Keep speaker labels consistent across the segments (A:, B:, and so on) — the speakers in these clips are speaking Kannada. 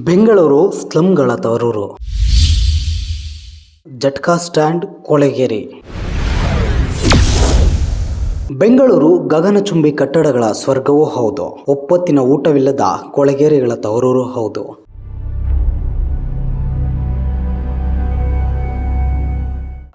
A: ಬೆಂಗಳೂರು ಸ್ಲಮ್ಗಳ ತವರೂರು ಜಟ್ಕಾ ಸ್ಟ್ಯಾಂಡ್ ಕೊಳೆಗೇರಿ. ಬೆಂಗಳೂರು ಗಗನಚುಂಬಿ ಕಟ್ಟಡಗಳ ಸ್ವರ್ಗವೂ ಹೌದು. ಒಪ್ಪತ್ತಿನ ಊಟವಿಲ್ಲದ ಕೊಳೆಗೇರಿಗಳ ತವರೂರು ಹೌದು.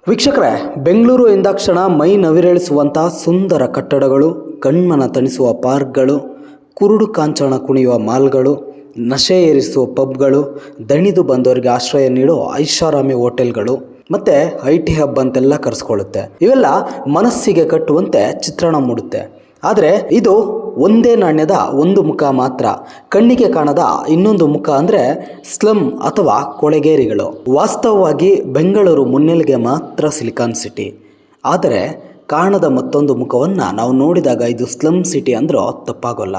A: ವೀಕ್ಷಕರೇ, ಬೆಂಗಳೂರು ಎಂದಾಕ್ಷಣ ಮೈ ನವಿರೇಳಿಸುವಂಥ ಸುಂದರ ಕಟ್ಟಡಗಳು, ಕಣ್ಮನ ತಣಿಸುವ ಪಾರ್ಕ್ಗಳು, ಕುರುಡು ಕಾಂಚನ ಕುಣಿಯುವ ಮಾಲ್ಗಳು ನಶೆ ಏರಿಸುವ ಪಬ್ಗಳು, ದಣಿದು ಬಂದವರಿಗೆ ಆಶ್ರಯ ನೀಡೋ ಐಷಾರಾಮಿ ಹೋಟೆಲ್ಗಳು, ಮತ್ತೆ ಐ ಟಿ ಹಬ್ ಅಂತೆಲ್ಲ ಕರೆಸ್ಕೊಳ್ಳುತ್ತೆ. ಇವೆಲ್ಲ ಮನಸ್ಸಿಗೆ ಕಟ್ಟುವಂತೆ ಚಿತ್ರಣ ಮೂಡುತ್ತೆ. ಆದರೆ ಇದು ಒಂದೇ ನಾಣ್ಯದ ಒಂದು ಮುಖ ಮಾತ್ರ. ಕಣ್ಣಿಗೆ ಕಾಣದ ಇನ್ನೊಂದು ಮುಖ ಅಂದರೆ ಸ್ಲಮ್ ಅಥವಾ ಕೊಳೆಗೇರಿಗಳು. ವಾಸ್ತವವಾಗಿ ಬೆಂಗಳೂರು ಮುನ್ನೆಲೆಗೆ ಮಾತ್ರ ಸಿಲಿಕಾನ್ ಸಿಟಿ. ಆದರೆ ಕಾಣದ ಮತ್ತೊಂದು ಮುಖವನ್ನು ನಾವು ನೋಡಿದಾಗ ಇದು ಸ್ಲಮ್ ಸಿಟಿ ಅಂದರೂ ತಪ್ಪಾಗೋಲ್ಲ.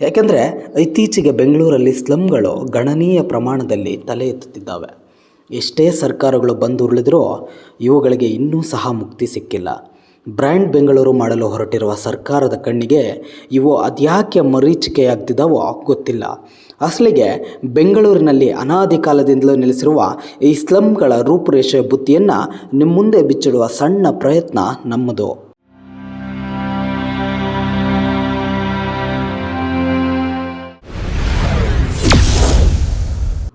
A: ಯಾಕೆಂದರೆ ಇತ್ತೀಚೆಗೆ ಬೆಂಗಳೂರಲ್ಲಿ ಸ್ಲಮ್ಗಳು ಗಣನೀಯ ಪ್ರಮಾಣದಲ್ಲಿ ತಲೆ ಎತ್ತುತ್ತಿದ್ದಾವೆ. ಎಷ್ಟೇ ಸರ್ಕಾರಗಳು ಬಂದು ಉರುಳಿದ್ರೂ ಇವುಗಳಿಗೆ ಇನ್ನೂ ಸಹ ಮುಕ್ತಿ ಸಿಕ್ಕಿಲ್ಲ. ಬ್ರ್ಯಾಂಡ್ ಬೆಂಗಳೂರು ಮಾಡಲು ಹೊರಟಿರುವ ಸರ್ಕಾರದ ಕಣ್ಣಿಗೆ ಇವು ಅದ್ಯಾಕೆ ಮರೀಚಿಕೆಯಾಗ್ತಿದ್ದಾವೋ ಗೊತ್ತಿಲ್ಲ. ಅಸಲಿಗೆ ಬೆಂಗಳೂರಿನಲ್ಲಿ ಅನಾದಿ ಕಾಲದಿಂದಲೂ ನೆಲೆಸಿರುವ ಈ ಸ್ಲಮ್ಗಳ ರೂಪುರೇಷೆ ಬುತ್ತಿಯನ್ನು ನಿಮ್ಮ ಮುಂದೆ ಬಿಚ್ಚಿಡುವ ಸಣ್ಣ ಪ್ರಯತ್ನ ನಮ್ಮದು.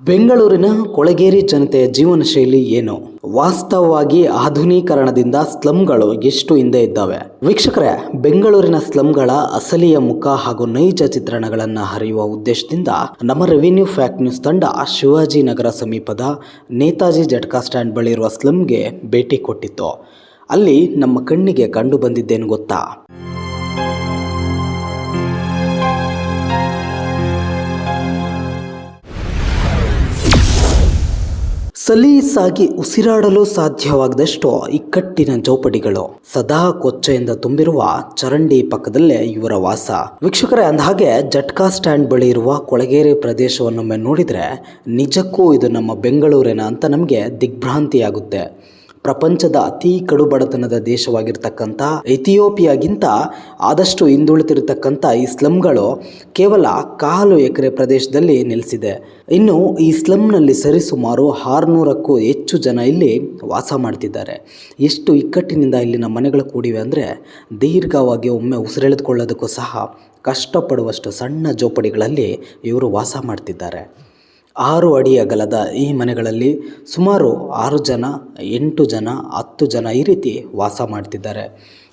A: ಬೆಂಗಳೂರಿನ ಕೊಳಗೇರಿ ಜನತೆಯ ಜೀವನ ಶೈಲಿ ಏನು? ವಾಸ್ತವವಾಗಿ ಆಧುನೀಕರಣದಿಂದ ಸ್ಲಮ್ಗಳು ಎಷ್ಟು ಹಿಂದೆ ಇದ್ದಾವೆ? ವೀಕ್ಷಕರೇ, ಬೆಂಗಳೂರಿನ ಸ್ಲಮ್ಗಳ ಅಸಲಿಯ ಮುಖ ಹಾಗೂ ನೈಜ ಚಿತ್ರಣಗಳನ್ನು ಹರಿಯುವ ಉದ್ದೇಶದಿಂದ ನಮ್ಮ ರೆವಿನ್ಯೂ ಫ್ಯಾಕ್ಟ್ ನ್ಯೂಸ್ ತಂಡ ಶಿವಾಜಿನಗರ ಸಮೀಪದ ನೇತಾಜಿ ಜಟ್ಕಾ ಸ್ಟ್ಯಾಂಡ್ ಬಳಿ ಇರುವ ಸ್ಲಮ್ಗೆ ಭೇಟಿ ಕೊಟ್ಟಿತ್ತು. ಅಲ್ಲಿ ನಮ್ಮ ಕಣ್ಣಿಗೆ ಕಂಡು ಬಂದಿದ್ದೇನು ಗೊತ್ತಾ? ಸಲೀಸಾಗಿ ಉಸಿರಾಡಲು ಸಾಧ್ಯವಾಗದಷ್ಟು ಇಕ್ಕಟ್ಟಿನ ಜೋಪಡಿಗಳು ಸದಾ ಕೊಚ್ಚೆಯಿಂದ ತುಂಬಿರುವ ಚರಂಡಿ ಪಕ್ಕದಲ್ಲೇ ಇವರ ವಾಸ. ವೀಕ್ಷಕರೇ, ಅಂದಹಾಗೆ ಜಟ್ಕಾ ಸ್ಟ್ಯಾಂಡ್ ಬಳಿ ಇರುವ ಕೊಳಗೇರಿ ಪ್ರದೇಶವನ್ನೊಮ್ಮೆ ನೋಡಿದರೆ ನಿಜಕ್ಕೂ ಇದು ನಮ್ಮ ಬೆಂಗಳೂರಿನ ಅಂತ ನಮಗೆ ದಿಗ್ಭ್ರಾಂತಿಯಾಗುತ್ತೆ. ಪ್ರಪಂಚದ ಅತಿ ಕಡು ಬಡತನದ ದೇಶವಾಗಿರ್ತಕ್ಕಂಥ ಇಥಿಯೋಪಿಯಾಗಿಂತ ಆದಷ್ಟು ಹಿಂದುಳಿತಿರ್ತಕ್ಕಂಥ ಈ ಸ್ಲಮ್ಗಳು ಕೇವಲ ಕಾಲು ಎಕರೆ ಪ್ರದೇಶದಲ್ಲಿ ನೆಲೆಸಿದೆ. ಇನ್ನು ಈ ಸ್ಲಮ್ನಲ್ಲಿ ಸರಿಸುಮಾರು ಆರುನೂರಕ್ಕೂ ಹೆಚ್ಚು ಜನ ಇಲ್ಲಿ ವಾಸ ಮಾಡ್ತಿದ್ದಾರೆ. ಎಷ್ಟು ಇಕ್ಕಟ್ಟಿನಿಂದ ಇಲ್ಲಿನ ಮನೆಗಳು ಕೂಡಿವೆ ಅಂದರೆ ದೀರ್ಘವಾಗಿ ಒಮ್ಮೆ ಉಸಿರೆಳೆದುಕೊಳ್ಳೋದಕ್ಕೂ ಸಹ ಕಷ್ಟಪಡುವಷ್ಟು ಸಣ್ಣ ಜೋಪಡಿಗಳಲ್ಲಿ ಇವರು ವಾಸ ಮಾಡ್ತಿದ್ದಾರೆ. ಆರು ಅಡಿ ಅಗಲದ ಈ ಮನೆಗಳಲ್ಲಿ ಸುಮಾರು ಆರು ಜನ, ಎಂಟು ಜನ, ಹತ್ತು ಜನ ಈ ರೀತಿ ವಾಸ ಮಾಡ್ತಿದ್ದಾರೆ.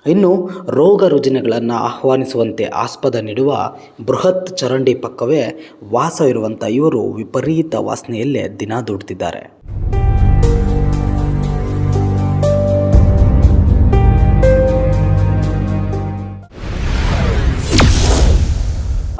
A: ಇನ್ನು ರೋಗ ರುಜಿನಗಳನ್ನು ಆಹ್ವಾನಿಸುವಂತೆ ಆಸ್ಪದ ನೀಡುವ ಬೃಹತ್ ಚರಂಡಿ ಪಕ್ಕವೇ ವಾಸವಿರುವಂಥ ಇವರು ವಿಪರೀತ ವಾಸನೆಯಲ್ಲೇ ದಿನ ದುಡ್ತಿದ್ದಾರೆ.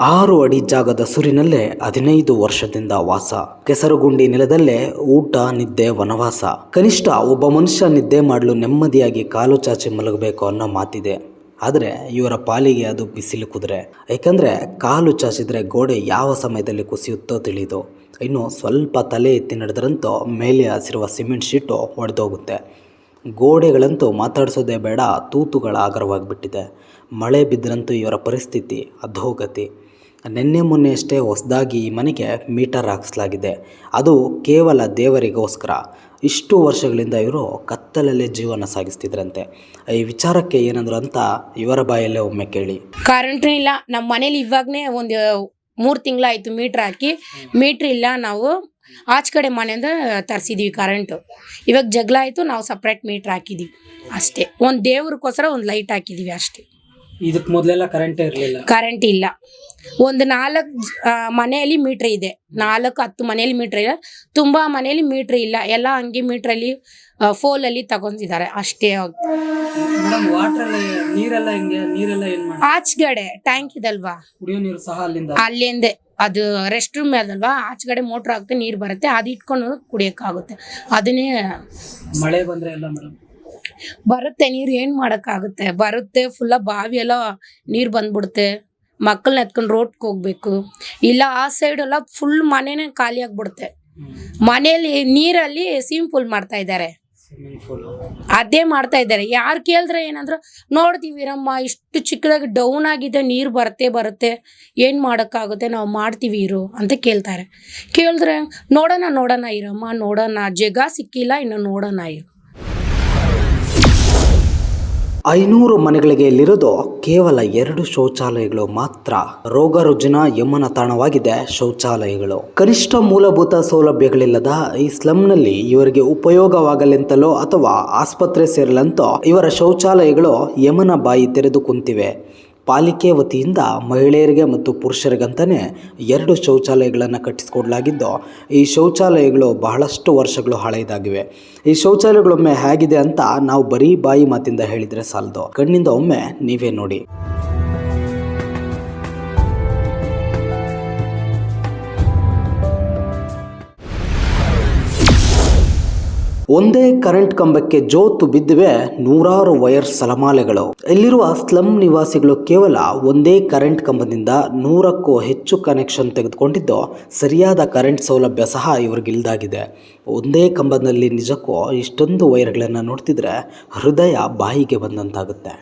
A: ಆರು ಅಡಿ ಜಾಗದ ಸುರಿನಲ್ಲೇ ಹದಿನೈದು ವರ್ಷದಿಂದ ವಾಸ. ಕೆಸರುಗುಂಡಿ ನೆಲದಲ್ಲೇ ಊಟ, ನಿದ್ದೆ, ವನವಾಸ. ಕನಿಷ್ಠ ಒಬ್ಬ ಮನುಷ್ಯ ನಿದ್ದೆ ಮಾಡಲು ನೆಮ್ಮದಿಯಾಗಿ ಕಾಲು ಚಾಚಿ ಮಲಗಬೇಕು ಅನ್ನೋ ಮಾತಿದೆ. ಆದರೆ ಇವರ ಪಾಲಿಗೆ ಅದು ಬಿಸಿಲು ಕುದುರೆ. ಏಕೆಂದರೆ ಕಾಲು ಚಾಚಿದರೆ ಗೋಡೆ ಯಾವ ಸಮಯದಲ್ಲಿ ಕುಸಿಯುತ್ತೋ ತಿಳಿದು. ಇನ್ನು ಸ್ವಲ್ಪ ತಲೆ ಎತ್ತಿ ನಡೆದ್ರಂತೂ ಮೇಲೆ ಹಸಿರುವ ಸಿಮೆಂಟ್ ಶೀಟು ಒಡೆದೋಗುತ್ತೆ. ಗೋಡೆಗಳಂತೂ ಮಾತಾಡಿಸೋದೇ ಬೇಡ, ತೂತುಗಳ ಆಗರವಾಗಿಬಿಟ್ಟಿದೆ ಮಳೆ ಬಿದ್ದರಂತೂ ಇವರ ಪರಿಸ್ಥಿತಿ ಅಧೋಗತಿ. ನಿನ್ನೆ ಮೊನ್ನೆಯಷ್ಟೇ ಹೊಸದಾಗಿ ಈ ಮನೆಗೆ ಮೀಟರ್ ಹಾಕಿಸಲಾಗಿದೆ. ಅದು ಕೇವಲ ದೇವರಿಗೋಸ್ಕರ. ಇಷ್ಟು ವರ್ಷಗಳಿಂದ ಇವರು ಕತ್ತಲಲ್ಲೇ ಜೀವನ ಸಾಗಿಸ್ತಿದ್ರಂತೆ. ಈ ವಿಚಾರಕ್ಕೆ ಏನಂದ್ರು ಅಂತ ಇವರ ಬಾಯಲ್ಲೇ ಒಮ್ಮೆ ಕೇಳಿ.
B: ಕರೆಂಟ್ ಇಲ್ಲ. ನಮ್ಮ ಮನೇಲಿ ಇವಾಗನೇ ಒಂದು ಮೂರು ತಿಂಗಳಾಯಿತು ಮೀಟ್ರ್ ಹಾಕಿ. ಮೀಟ್ರ್ ಇಲ್ಲ ನಾವು ಆಚೆ ಕಡೆ ಮನೆಯಿಂದ ತರಿಸಿದ್ದೀವಿ ಕರೆಂಟು. ಇವಾಗ ಜಗಳ ಆಯಿತು ನಾವು ಸಪ್ರೇಟ್ ಮೀಟ್ರ್ ಹಾಕಿದ್ದೀವಿ ಅಷ್ಟೇ. ಒಂದು ದೇವ್ರಿಗೋಸ್ಕರ ಒಂದು ಲೈಟ್ ಹಾಕಿದ್ದೀವಿ ಅಷ್ಟೇ.
A: ಇದಕ್ಕೆ ಮೊದಲೆಲ್ಲ ಕರೆಂಟ್ ಇರಲಿಲ್ಲ.
B: ಕರೆಂಟ್ ಇಲ್ಲ. ಒಂದು ನಾಲ್ಕು ಮನೆಯಲ್ಲಿ ಮೀಟ್ರ್ ಇದೆ. ನಾಲ್ಕು ಹತ್ತು ಮನೆಯಲ್ಲಿ ಮೀಟ್ರ್ ಇಲ್ಲ. ತುಂಬ ಮನೆಯಲ್ಲಿ ಮೀಟ್ರ್ ಇಲ್ಲ. ಎಲ್ಲ ಹಂಗೆ ಮೀಟ್ರಲ್ಲಿ ಫೋಲಲ್ಲಿ ತಗೊಂಡಿದ್ದಾರೆ. ಅಷ್ಟೇ
A: ಮೇಡಮ್ ವಾಟರ್ ನೀರೆಲ್ಲ ಹಿಂಗೆ? ನೀರೆಲ್ಲ ಏನ್ ಮಾಡಿ
B: ಆಚೆಗಡೆ ಟ್ಯಾಂಕ್ ಇದಲ್ವಾ?
A: ಕುಡಿಯೋ ನೀರು ಸಹ ಅಲ್ಲಿಂದ?
B: ಅಲ್ಲಿಂದ. ಅದು ರೆಸ್ಟ್ ರೂಮ್ ಅದಲ್ವಾ? ಆಚೆಗಡೆ ಮೋಟ್ರ್ ಹಾಕ್ತೆ ನೀರು ಬರುತ್ತೆ. ಅದು ಇಟ್ಕೊಂಡು ಕುಡಿಯೋಕ್ಕಾಗುತ್ತೆ. ಅದನ್ನೇ
A: ಮಳೆ ಬಂದ್ರೆ ಎಲ್ಲ ಮೇಡಮ್
B: ಬರುತ್ತೆ ನೀರು ಏನು ಮಾಡೋಕ್ಕಾಗುತ್ತೆ? ಬರುತ್ತೆ ಫುಲ್ಲ ಬಾವಿಯೆಲ್ಲ ನೀರು ಬಂದ್ಬಿಡುತ್ತೆ. ಮಕ್ಕಳನ್ನ ಎತ್ಕೊಂಡು ರೋಡ್ಗೆ ಹೋಗ್ಬೇಕು. ಇಲ್ಲ ಆ ಸೈಡ್ ಎಲ್ಲ ಫುಲ್ ಮನೆನೇ ಖಾಲಿ ಆಗ್ಬಿಡುತ್ತೆ. ಮನೆಯಲ್ಲಿ ನೀರಲ್ಲಿ ಸ್ವಿಮ್ ಪೂಲ್ ಮಾಡ್ತಾ ಇದ್ದಾರೆ
C: ಸ್ವಿಮ್ಮಿಂಗ್
B: ಅದೇ ಮಾಡ್ತಾ ಇದ್ದಾರೆ ಯಾರು ಕೇಳಿದ್ರೆ ಏನಂದ್ರೆ ನೋಡ್ತೀವಿರಮ್ಮ ಇಷ್ಟು ಚಿಕ್ಕದಾಗಿ ಡೌನ್ ಆಗಿದೆ ನೀರು ಬರುತ್ತೆ ಬರುತ್ತೆ. ಏನು ಮಾಡೋಕ್ಕಾಗುತ್ತೆ? ನಾವು ಮಾಡ್ತೀವಿ ಇರು ಅಂತ ಕೇಳ್ತಾರೆ. ಕೇಳಿದ್ರೆ ನೋಡೋಣ ನೋಡೋಣ ಇರಮ್ಮ ನೋಡೋಣ. ಜಗ ಸಿಕ್ಕಿಲ್ಲ ಇನ್ನು ನೋಡೋಣ ಇರು.
A: ಐನೂರು ಮನೆಗಳಿಗೆ ಇಲ್ಲಿರೋದು ಕೇವಲ ಎರಡು ಶೌಚಾಲಯಗಳು ಮಾತ್ರ. ರೋಗ ರುಜಿನ ಯಮನ ತಾಣವಾಗಿದೆ ಶೌಚಾಲಯಗಳು. ಕನಿಷ್ಠ ಮೂಲಭೂತ ಸೌಲಭ್ಯಗಳಿಲ್ಲದ ಈ ಸ್ಲಮ್ನಲ್ಲಿ ಇವರಿಗೆ ಉಪಯೋಗವಾಗಲೆಂತಲೋ ಅಥವಾ ಆಸ್ಪತ್ರೆ ಸೇರಲಂತೋ ಇವರ ಶೌಚಾಲಯಗಳು ಯಮನ ಬಾಯಿ ತೆರೆದು ಕುಂತಿವೆ. ಪಾಲಿಕೆ ವತಿಯಿಂದ ಮಹಿಳೆಯರಿಗೆ ಮತ್ತು ಪುರುಷರಿಗಂತಾನೆ ಎರಡು ಶೌಚಾಲಯಗಳನ್ನು ಕಟ್ಟಿಸಿಕೊಡ್ಲಾಗಿದ್ದು, ಈ ಶೌಚಾಲಯಗಳು ಬಹಳಷ್ಟು ವರ್ಷಗಳು ಹಳೆಯದಾಗಿವೆ. ಈ ಶೌಚಾಲಯಗಳೊಮ್ಮೆ ಹೇಗಿದೆ ಅಂತ ನಾವು ಬರೀ ಬಾಯಿ ಮಾತಿಂದ ಹೇಳಿದರೆ ಸಾಲದು. ಕಣ್ಣಿಂದ ಒಮ್ಮೆ ನೀವೇ ನೋಡಿ. ಒಂದೇ ಕರೆಂಟ್ ಕಂಬಕ್ಕೆ ಜೋತು ಬಿದ್ದಿವೆ ನೂರಾರು ವೈರ್ ಸಲಮಾಲೆಗಳು. ಇಲ್ಲಿರುವ ಸ್ಲಂ ನಿವಾಸಿಗಳು ಕೇವಲ ಒಂದೇ ಕರೆಂಟ್ ಕಂಬದಿಂದ ನೂರಕ್ಕೂ ಹೆಚ್ಚು ಕನೆಕ್ಷನ್ ತೆಗೆದುಕೊಂಡಿದ್ದು, ಸರಿಯಾದ ಕರೆಂಟ್ ಸೌಲಭ್ಯ ಸಹ ಇವ್ರಿಗಿಲ್ದಾಗಿದೆ ಒಂದೇ ಕಂಬದಲ್ಲಿ ನಿಜಕ್ಕೂ ಇಷ್ಟೊಂದು ವೈರ್ಗಳನ್ನು ನೋಡ್ತಿದ್ರೆ ಹೃದಯ ಬಾಯಿಗೆ ಬಂದಂತಾಗುತ್ತೆ.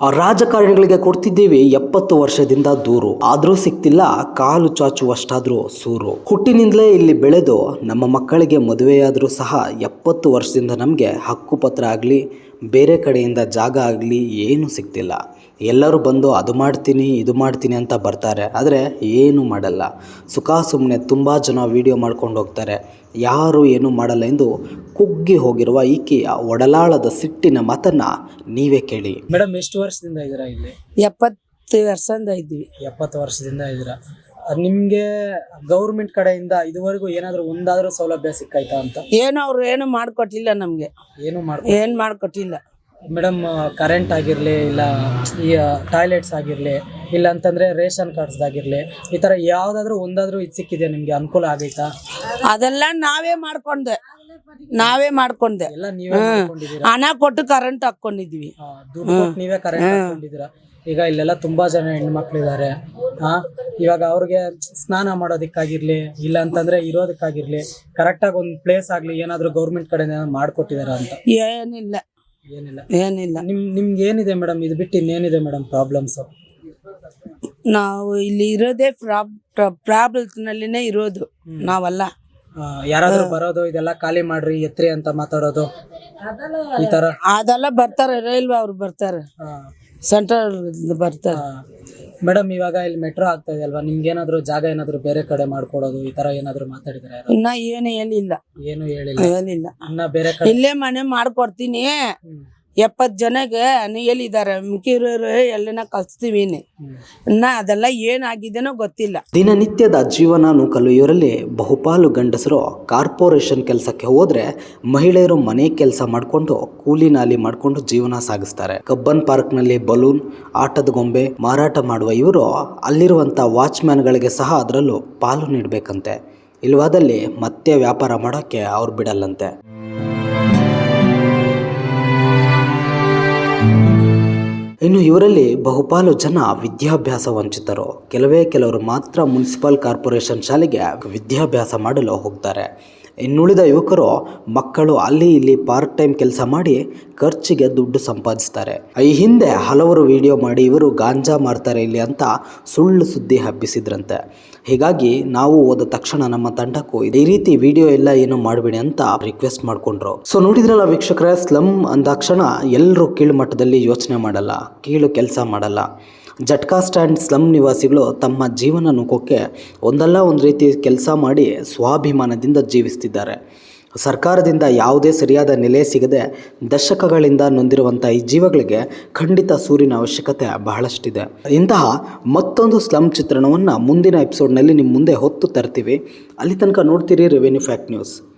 A: ರಾಜಕಾರಣಿಗಳಿಗೆ ಕೊಡ್ತಿದ್ದೇವೆ ಎಪ್ಪತ್ತು ವರ್ಷದಿಂದ ದೂರು. ಆದರೂ ಸಿಕ್ತಿಲ್ಲ, ಕಾಲು ಚಾಚುವಷ್ಟಾದ್ರೂ ಸೂರು. ಹುಟ್ಟಿನಿಂದಲೇ ಇಲ್ಲಿ ಬೆಳೆದು, ನಮ್ಮ ಮಕ್ಕಳಿಗೆ ಮದುವೆಯಾದರೂ ಸಹ ಎಪ್ಪತ್ತು ವರ್ಷದಿಂದ ನಮಗೆ ಹಕ್ಕುಪತ್ರ ಆಗಲಿ, ಬೇರೆ ಕಡೆಯಿಂದ ಜಾಗ ಆಗಲಿ ಏನೂ ಸಿಗ್ತಿಲ್ಲ ಎಲ್ಲರೂ ಬಂದು ಅದು ಮಾಡ್ತೀನಿ ಇದು ಮಾಡ್ತೀನಿ ಅಂತ ಬರ್ತಾರೆ. ಆದರೆ ಏನೂ ಮಾಡಲ್ಲ. ಸುಖ ಸುಮ್ಮನೆ ತುಂಬ ಜನ ವಿಡಿಯೋ ಮಾಡ್ಕೊಂಡು ಹೋಗ್ತಾರೆ. ಯಾರು ಏನೂ ಮಾಡಲ್ಲ ಎಂದು ಕುಗ್ಗಿ ಹೋಗಿರುವ ಈಕೆಯ ಒಡಲಾಳದ ಸಿಟ್ಟಿನ ಮಾತನ್ನ ನೀವೇ ಕೇಳಿ.
C: ಮೇಡಮ್ ಎಷ್ಟು ವರ್ಷದಿಂದ ಇದ್ದೀರಾ ಇಲ್ಲಿ?
D: ಎಪ್ಪತ್ತು ವರ್ಷದಿಂದ ಇದ್ದೀವಿ.
C: ಎಪ್ಪತ್ತು ವರ್ಷದಿಂದ ಇದ್ದೀರಾ? ನಿಮಗೆ ನಿಮ್ಗೆ ಗೌರ್ಮೆಂಟ್ ಕಡೆಯಿಂದ ಇದುವರೆಗೂ ಏನಾದರೂ ಒಂದಾದರೂ ಸೌಲಭ್ಯ ಸಿಕ್ಕಾಯ್ತಾ ಅಂತ?
D: ಏನು ಅವ್ರು ಏನು ಮಾಡಿಕೊಟ್ಟಿಲ್ಲ ನಮಗೆ.
C: ಏನು ಮಾಡಿ
D: ಏನು ಮಾಡ್ಕೊಟ್ಟಿಲ್ಲ.
C: ಮೇಡಮ್ ಕರೆಂಟ್ ಆಗಿರಲಿ ಇಲ್ಲ ಈ ಟಾಯ್ಲೆಟ್ಸ್ ಆಗಿರಲಿ ಇಲ್ಲ ಅಂತಂದ್ರೆ ರೇಷನ್ ಕಾರ್ಡ್ಸ್ ಆಗಿರ್ಲಿ ಈ ಥರ ಯಾವುದಾದ್ರೂ ಒಂದಾದರೂ ಇದು ಸಿಕ್ಕಿದೆ ನಿಮಗೆ? ಅನುಕೂಲ ಆಗೈತಾ?
D: ಅದೆಲ್ಲ ನಾವೇ ಮಾಡ್ಕೊಂಡೆ ನಾವೇ ಮಾಡ್ಕೊಂಡೆ
C: ಎಲ್ಲ ನೀವೇ ಮಾಡ್ಕೊಂಡಿದ್ದೀರಾ?
D: ಹಣ ಕೊಟ್ಟು ಕರೆಂಟ್ ಹಾಕೊಂಡಿದೀವಿ
C: ಆ, ದುಡ್ಡು ಕೊಟ್ಟು ನೀವೇ ಕರೆಂಟ್ ಹಾಕೊಂಡಿದ್ದೀರಾ ಈಗ ಇಲ್ಲೆಲ್ಲ ತುಂಬಾ ಜನ ಹೆಣ್ಮಕ್ಳಿದ್ದಾರೆ. ಹಾ ಇವಾಗ ಅವ್ರಿಗೆ ಸ್ನಾನ ಮಾಡೋದಕ್ಕಾಗಿರ್ಲಿ ಇಲ್ಲ ಅಂತಂದ್ರೆ ಇರೋದಕ್ಕಾಗಿರ್ಲಿ ಕರೆಕ್ಟಾಗಿ ಒಂದು ಪ್ಲೇಸ್ ಆಗ್ಲಿ ಏನಾದ್ರು ಗೌರ್ಮೆಂಟ್ ಕಡೆಯಿಂದ ಏನಾದ್ರು ಮಾಡ್ಕೊಟ್ಟಿದಾರ ಅಂತ?
D: ಏನಿಲ್ಲ.
C: ಏನಿಲ್ಲ.
D: ಏನಿಲ್ಲ.
C: ನಿಮ್ ನಿಮ್ಗೆ ಏನಿದೆ ಮೇಡಮ್? ಇದು ಬಿಟ್ಟು ಇನ್ನೇನಿದೆ ಮೇಡಮ್ ಪ್ರಾಬ್ಲಮ್ಸ್
D: ನಾವು ಇಲ್ಲಿ ಇರೋದೇ ಪ್ರಾಬ್ಲಮ್ಸ್ನಲ್ಲಿನೇ ಪ್ರಾಬ್ಲಮ್ನಲ್ಲಿನೇ ಇರೋದು ನಾವಲ್ಲ.
C: ಯಾರಾದ್ರೂ ಬರೋದು ಇದೆಲ್ಲ ಖಾಲಿ ಮಾಡ್ರಿ ಎತ್ರಿ ಅಂತ ಮಾತಾಡೋದು. ಈ ತರ.
D: ಅದೆಲ್ಲ ಬರ್ತಾರೆ ರೈಲ್ವೆ ಅವ್ರು ಬರ್ತಾರೆ. ಸೆಂಟ್ರಲ್ ಬರ್ತಾರೆ.
C: ಮೇಡಮ್ ಇವಾಗ ಇಲ್ಲಿ ಮೆಟ್ರೋ ಆಗ್ತಾ ಇದೆ ಅಲ್ವಾ? ನಿಮ್ಗೆ ಏನಾದ್ರು ಜಾಗ ಏನಾದ್ರು ಬೇರೆ ಕಡೆ ಮಾಡ್ಕೊಡೋದು ಈ ತರ ಏನಾದ್ರು ಮಾತಾಡಿದ್ರೆ
D: ಇನ್ನ ಏನು ಹೇಳಿಲ್ಲ.
C: ಏನು ಹೇಳಿಲ್ಲ?
D: ಹೇಳಿಲ್ಲ.
C: ಇನ್ನ ಬೇರೆ ಕಡೆ
D: ಇಲ್ಲೇ ಮನೆ ಮಾಡ್ಕೊಡ್ತೀನಿ. ಎಪ್ಪತ್ತು ಜನಗೆ ಎಲ್ಲಿದ್ದಾರೆ ಮಿಕ್ಕಿರೋರು ಎಲ್ಲನ
C: ಕಲಿಸ್ತೀವಿ
D: ನಾ. ಅದೆಲ್ಲ ಏನಾಗಿದೆನೋ ಗೊತ್ತಿಲ್ಲ.
A: ದಿನನಿತ್ಯದ ಜೀವನ ನೂಕಲು ಇವರಲ್ಲಿ ಬಹುಪಾಲು ಗಂಡಸರು ಕಾರ್ಪೊರೇಷನ್ ಕೆಲಸಕ್ಕೆ ಹೋದ್ರೆ ಮಹಿಳೆಯರು ಮನೆ ಕೆಲಸ ಮಾಡಿಕೊಂಡು ಕೂಲಿ ನಾಲಿ ಮಾಡಿಕೊಂಡು ಜೀವನ ಸಾಗಿಸ್ತಾರೆ. ಕಬ್ಬನ್ ಪಾರ್ಕ್ನಲ್ಲಿ ಬಲೂನ್, ಆಟದ ಗೊಂಬೆ, ಮಾರಾಟ ಮಾಡುವ ಇವರು ಅಲ್ಲಿರುವಂಥ ವಾಚ್ಮ್ಯಾನ್ಗಳಿಗೆ ಸಹ ಅದರಲ್ಲೂ ಪಾಲು ನೀಡಬೇಕಂತೆ. ಇಲ್ವಾದಲ್ಲಿ ಮತ್ತೆ ವ್ಯಾಪಾರ ಮಾಡೋಕ್ಕೆ ಅವ್ರು ಬಿಡಲ್ಲಂತೆ. ಇನ್ನು ಇವರಲ್ಲಿ ಬಹುಪಾಲು ಜನ ವಿದ್ಯಾಭ್ಯಾಸ ವಂಚಿತರು. ಕೆಲವೇ ಕೆಲವರು ಮಾತ್ರ ಮುನ್ಸಿಪಲ್ ಕಾರ್ಪೊರೇಷನ್ ಶಾಲೆಗೆ ವಿದ್ಯಾಭ್ಯಾಸ ಮಾಡಲು ಹೋಗ್ತಾರೆ. ಇನ್ನುಳಿದ ಯುವಕರು ಮಕ್ಕಳು ಅಲ್ಲಿ ಇಲ್ಲಿ ಪಾರ್ಟ್ ಟೈಮ್ ಕೆಲಸ ಮಾಡಿ ಖರ್ಚಿಗೆ ದುಡ್ಡು ಸಂಪಾದಿಸ್ತಾರೆ. ಈ ಹಿಂದೆ ಹಲವರು ವಿಡಿಯೋ ಮಾಡಿ ಇವರು ಗಾಂಜಾ ಮಾರ್ತಾರೆ ಇಲ್ಲಿ ಅಂತ ಸುಳ್ಳು ಸುದ್ದಿ ಹಬ್ಬಿಸಿದ್ರಂತೆ. ಹೀಗಾಗಿ ನಾವು ಹೋದ ತಕ್ಷಣ ನಮ್ಮ ತಂಡಕ್ಕೂ ಈ ರೀತಿ ವಿಡಿಯೋ ಎಲ್ಲ ಏನು ಮಾಡಬೇಡಿ ಅಂತ ರಿಕ್ವೆಸ್ಟ್ ಮಾಡಿಕೊಂಡ್ರು. ಸೊ ನೋಡಿದ್ರಲ್ಲ ವೀಕ್ಷಕರೇ ಸ್ಲಮ್ ಅಂದಾಕ್ಷಣ ಎಲ್ಲರೂ ಕೀಳು ಮಟ್ಟದಲ್ಲಿ ಯೋಚನೆ ಮಾಡಲ್ಲ, ಕೀಳು ಕೆಲಸ ಮಾಡಲ್ಲ. ಜಟ್ಕಾ ಸ್ಟ್ಯಾಂಡ್ ಸ್ಲಮ್ ನಿವಾಸಿಗಳು ತಮ್ಮ ಜೀವನ ನುಗ್ಗೋಕ್ಕೆ ಒಂದಲ್ಲ ಒಂದು ರೀತಿ ಕೆಲಸ ಮಾಡಿ ಸ್ವಾಭಿಮಾನದಿಂದ ಜೀವಿಸ್ತಿದ್ದಾರೆ. ಸರ್ಕಾರದಿಂದ ಯಾವುದೇ ಸರಿಯಾದ ನೆಲೆ ಸಿಗದೆ ದಶಕಗಳಿಂದ ನೊಂದಿರುವಂಥ ಈ ಜೀವಗಳಿಗೆ ಖಂಡಿತ ಸೂರಿನ ಅವಶ್ಯಕತೆ ಬಹಳಷ್ಟಿದೆ. ಇಂತಹ ಮತ್ತೊಂದು ಸ್ಲಮ್ ಚಿತ್ರಣವನ್ನು ಮುಂದಿನ ಎಪಿಸೋಡ್ನಲ್ಲಿ ನಿಮ್ಮ ಮುಂದೆ ಹೊತ್ತು ತರ್ತೀವಿ. ಅಲ್ಲಿ ತನಕ ನೋಡ್ತೀರಿ ರೆವೆನ್ಯೂ ಫ್ಯಾಕ್ಟ್ ನ್ಯೂಸ್.